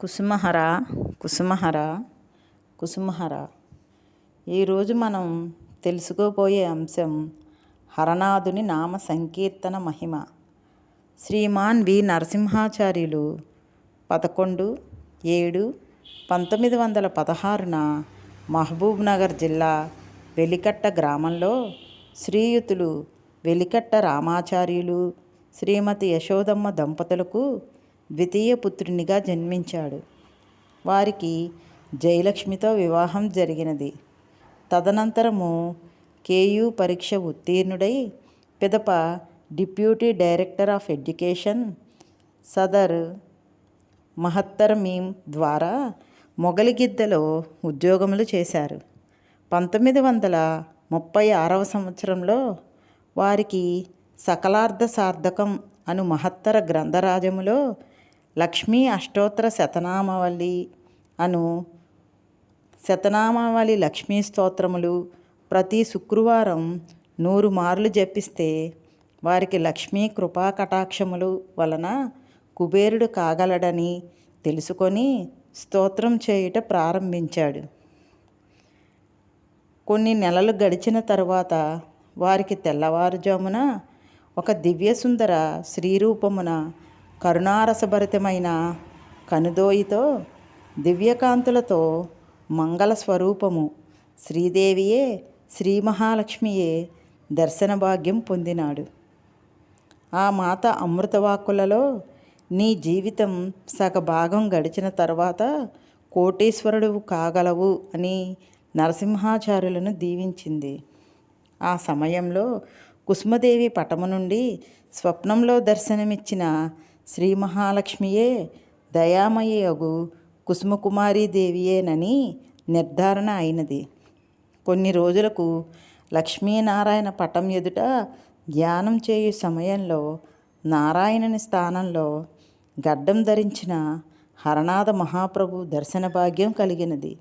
కుసుమహర కుసుమహర కుసుమహర. ఈరోజు మనం తెలుసుకోబోయే అంశం హరనాథుని నామ సంకీర్తన మహిమ. శ్రీమాన్ వి నరసింహాచార్యులు పదకొండు ఏడు పంతొమ్మిది వందల పదహారున మహబూబ్ నగర్ జిల్లా వెలికట్ట గ్రామంలో శ్రీయుతులు వెలికట్ట రామాచార్యులు శ్రీమతి యశోదమ్మ దంపతులకు ద్వితీయ పుత్రునిగా జన్మించాడు. వారికి జయలక్ష్మితో వివాహం జరిగినది. తదనంతరము కేయూ పరీక్ష ఉత్తీర్ణుడై పిదప డిప్యూటీ డైరెక్టర్ ఆఫ్ ఎడ్యుకేషన్ సదర్ మహత్తర్ మీమ్ ద్వారా మొగలిగిద్దలో ఉద్యోగములు చేశారు. పంతొమ్మిది వందల ముప్పై ఆరవ సంవత్సరంలో వారికి సకలార్థ సార్థకం అను మహత్తర గ్రంథరాజములో లక్ష్మీ అష్టోత్తర శతనామవళి అను శతనామావళి లక్ష్మీ స్తోత్రములు ప్రతి శుక్రవారం నూరు మార్లు జపిస్తే వారికి లక్ష్మీ కృపా కటాక్షములు వలన కుబేరుడు కాగలడని తెలుసుకొని స్తోత్రం చేయుట ప్రారంభించాడు. కొన్ని నెలలు గడిచిన తరువాత వారికి తెల్లవారుజామున ఒక దివ్యసుందర శ్రీరూపమున కరుణారసభరితమైన కనుదోయితో దివ్యకాంతులతో మంగళ స్వరూపము శ్రీదేవియే శ్రీ మహాలక్ష్మియే దర్శన భాగ్యం పొందినాడు. ఆ మాత అమృతవాక్కులలో నీ జీవితం సగభాగం గడిచిన తర్వాత కోటీశ్వరుడు కాగలవు అని నరసింహాచార్యులను దీవించింది. ఆ సమయంలో కుసుమదేవి పటము నుండి స్వప్నంలో దర్శనమిచ్చిన శ్రీ మహాలక్ష్మియే దయామయ్యగు కుసుమకుమారీదేవియేనని నిర్ధారణ అయినది. కొన్ని రోజులకు లక్ష్మీనారాయణ పటం ఎదుట ధ్యానం చేయు సమయంలో నారాయణుని స్థానంలో గడ్డం ధరించిన హరనాథ మహాప్రభు దర్శన భాగ్యం కలిగినది.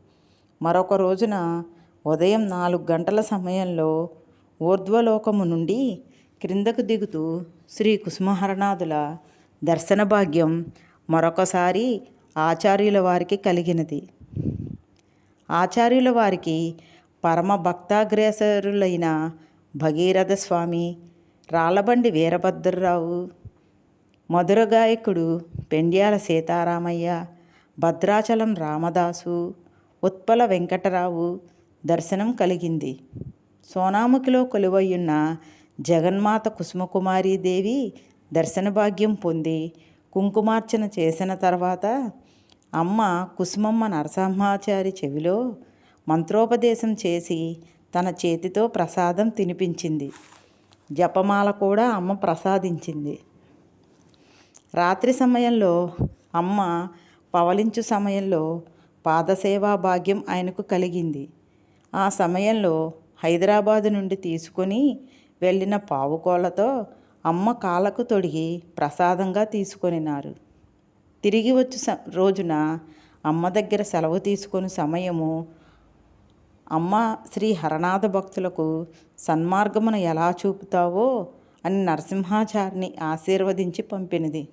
మరొక రోజున ఉదయం నాలుగు గంటల సమయంలో ఊర్ధ్వలోకము నుండి క్రిందకు దిగుతూ శ్రీ కుసుమహరనాథుల దర్శన భాగ్యం మరొకసారి ఆచార్యుల వారికి కలిగినది. ఆచార్యుల వారికి పరమ భక్తాగ్రేసరులైన భగీరథ స్వామి రాళ్ళబండి వీరభద్రరావు మధుర గాయకుడు పెండ్యాల సీతారామయ్య భద్రాచలం రామదాసు ఉత్పల వెంకటరావు దర్శనం కలిగింది. సోనాముఖిలో కొలువయ్యున్న జగన్మాత కుసుమకుమారీదేవి దర్శన భాగ్యం పొంది కుంకుమార్చన చేసిన తర్వాత అమ్మ కుసుమమ్మ నరసింహాచారి చెవిలో మంత్రోపదేశం చేసి తన చేతితో ప్రసాదం తినిపించింది. జపమాల కూడా అమ్మ ప్రసాదించింది. రాత్రి సమయంలో అమ్మ పవలించు సమయంలో పాదసేవా భాగ్యం ఆయనకు కలిగింది. ఆ సమయంలో హైదరాబాదు నుండి తీసుకొని వెళ్ళిన పావుకోళ్ళతో అమ్మ కాళ్ళకు తొడిగి ప్రసాదంగా తీసుకొనినారు. తిరిగి వచ్చి రోజున అమ్మ దగ్గర సెలవు తీసుకొని సమయము అమ్మ శ్రీ హరనాథ భక్తులకు సన్మార్గమును ఎలా చూపుతావో అని నరసింహాచారిని ఆశీర్వదించి పంపినది.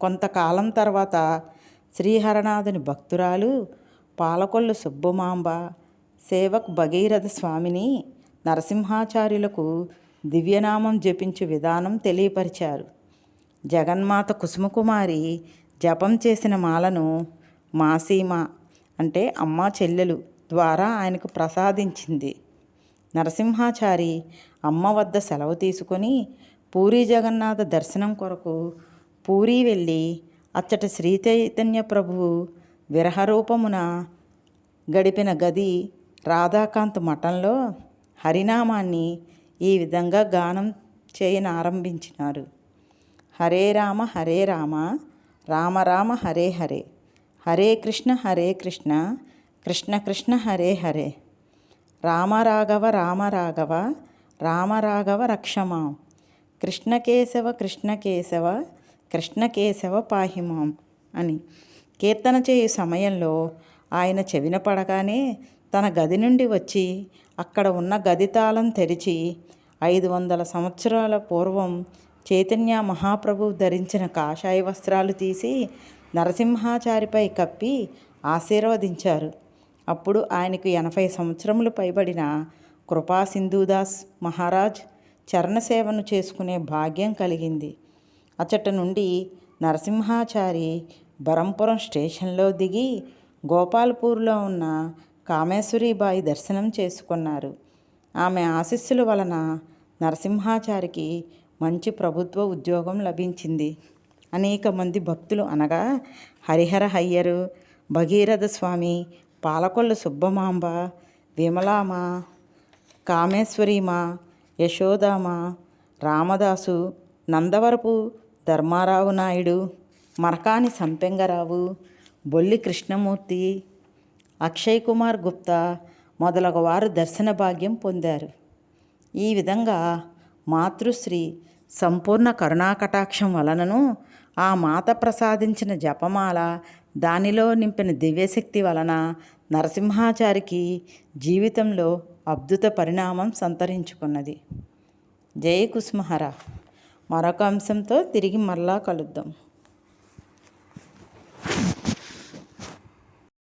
కొంతకాలం తర్వాత శ్రీహరనాథుని భక్తురాలు పాలకొల్లు సుబ్బమాంబ సేవక్ భగీరథ స్వామిని నరసింహాచార్యులకు దివ్యనామం జపించు విధానం తెలియపరిచారు. జగన్మాత కుసుమకుమారి జపం చేసిన మాలను మాసీమ అంటే అమ్మ చెల్లెలు ద్వారా ఆయనకు ప్రసాదించింది. నరసింహాచారి అమ్మ వద్ద సెలవు తీసుకొని పూరి జగన్నాథ దర్శనం కొరకు పూరి వెళ్ళి అచ్చట శ్రీ చైతన్య ప్రభువు విరహరూపమున గడిపిన గది రాధాకాంత్ మఠంలో హరినామాన్ని ఈ విధంగా గానం చేయనారంభించినారు హరే రామ హరే రామ రామ రామ హరే హరే. హరే కృష్ణ హరే కృష్ణ కృష్ణ కృష్ణ హరే హరే. రామరాఘవ రామరాఘవ కేశవ కృష్ణ కృష్ణకేశవ కృష్ణకేశవ కృష్ణకేశవ పాహిమాం అని కీర్తన చేయు సమయంలో ఆయన చెవిన పడగానే తన గది నుండి వచ్చి అక్కడ ఉన్న గది తాళం తెరిచి ఐదు వందల సంవత్సరాల పూర్వం చైతన్య మహాప్రభు ధరించిన కాషాయ వస్త్రాలు తీసి నరసింహాచారిపై కప్పి ఆశీర్వదించారు. అప్పుడు ఆయనకు ఎనభై సంవత్సరములు పైబడిన కృపా సింధుదాస్ మహారాజ్ చరణసేవను చేసుకునే భాగ్యం కలిగింది. అచ్చట నుండి నరసింహాచారి బరంపురం స్టేషన్లో దిగి గోపాల్పూర్లో ఉన్న కామేశ్వరీబాయి దర్శనం చేసుకున్నారు. ఆమె ఆశీస్సుల వలన నరసింహాచారికి మంచి ప్రభుత్వ ఉద్యోగం లభించింది. అనేక మంది భక్తులు అనగా హరిహర హయ్యరు భగీరథ స్వామి పాలకొల్లు సుబ్బమాంబ విమలామ కామేశ్వరీమ యశోదామ రామదాసు నందవరపు ధర్మారావు నాయుడు మరకాని సంపెంగరావు బొల్లి కృష్ణమూర్తి అక్షయ్ కుమార్ గుప్తా మొదలగు వారు దర్శన భాగ్యం పొందారు. ఈ విధంగా మాతృశ్రీ సంపూర్ణ కరుణాకటాక్షం వలనను ఆ మాత ప్రసాదించిన జపమాల దానిలో నింపిన దివ్యశక్తి వలన నరసింహాచారికి జీవితంలో అద్భుత పరిణామం సంతరించుకున్నది. జయ మరొక అంశంతో తిరిగి మరలా కలుద్దాం.